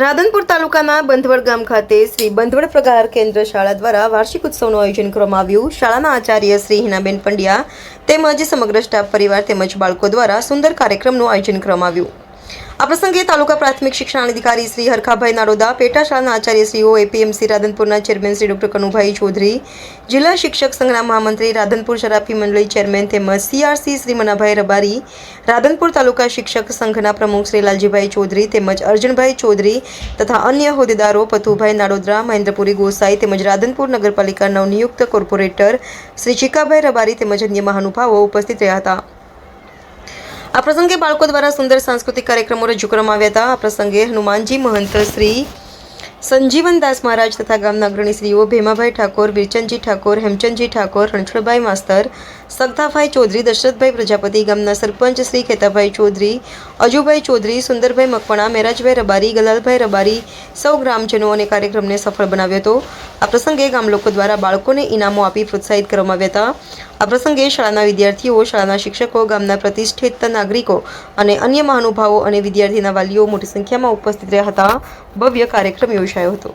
રાધનપુર તાલુકાના બંધવડ ગામ ખાતે શ્રી બંધવડ પ્રગાર કેન્દ્ર શાળા દ્વારા વાર્ષિક ઉત્સવનું આયોજન કરવામાં આવ્યું. શાળાના આચાર્ય શ્રી હિનાબેન પંડ્યા તેમજ સમગ્ર સ્ટાફ પરિવાર તેમજ બાળકો દ્વારા સુંદર કાર્યક્રમનું આયોજન કરવામાં આવ્યું. આ પ્રસંગે તાલુકા પ્રાથમિક શિક્ષણ અધિકારી શ્રી હરખાભાઈ નાડોદા, પેટા શાળાના આચાર્યશ્રીઓ એપીએમસી રાધનપુરના ચેરમેન શ્રી ડોક્ટર કનુભાઈ ચૌધરી, જિલ્લા શિક્ષક સંઘના મહામંત્રી રાધનપુર શરાફી મંડળી ચેરમેન તેમજ સીઆરસી શ્રી મનાભાઈ રબારી, રાધનપુર તાલુકા શિક્ષક સંઘના પ્રમુખ શ્રી લાલજીભાઈ ચૌધરી તેમજ અર્જુનભાઈ ચૌધરી તથા અન્ય હોદ્દેદારો પથુભાઈ નાડોદરા, મહેન્દ્રપુરી ગોસાઈ તેમજ રાધનપુર નગરપાલિકા નવનિયુક્ત કોર્પોરેટર શ્રી ચિકાભાઈ રબારી તેમજ અન્ય મહાનુભાવો ઉપસ્થિત રહ્યા હતા. પ્રસંગે બાળકો દ્વારા સુંદર સાંસ્કૃતિક કાર્યક્રમો રજૂ કરવામાં આવ્યા હતા. આ પ્રસંગે હનુમાનજી મહંત શ્રી સંજીવનદાસ મહારાજ તથા ગામના અગ્રણીશ્રીઓ ભેમાભાઈ ઠાકોર, વીરચંદજી ઠાકોર, હેમચંદજી ઠાકોર, રણછોડભાઈ માસ્તર સગતાભાઈ ચૌધરી, દશરથભાઈ પ્રજાપતિ, ગામના સરપંચ શ્રી ખેતાભાઈ ચૌધરી, અજુભાઈ ચૌધરી, સુંદરભાઈ મકવાણા, મેરાજભાઈ રબારી, ગલાલભાઈ રબારી સૌ ગ્રામજનો અને કાર્યક્રમને સફળ બનાવ્યો હતો. આ પ્રસંગે ગામ લોકો દ્વારા બાળકોને ઇનામો આપી પ્રોત્સાહિત કરવામાં આવ્યા હતા. આ પ્રસંગે શાળાના વિદ્યાર્થીઓ, શાળાના શિક્ષકો, ગામના પ્રતિષ્ઠિત નાગરિકો અને અન્ય મહાનુભાવો અને વિદ્યાર્થીના વાલીઓ મોટી સંખ્યામાં ઉપસ્થિત રહ્યા હતા. ભવ્ય કાર્યક્રમ યોજાયો હતો.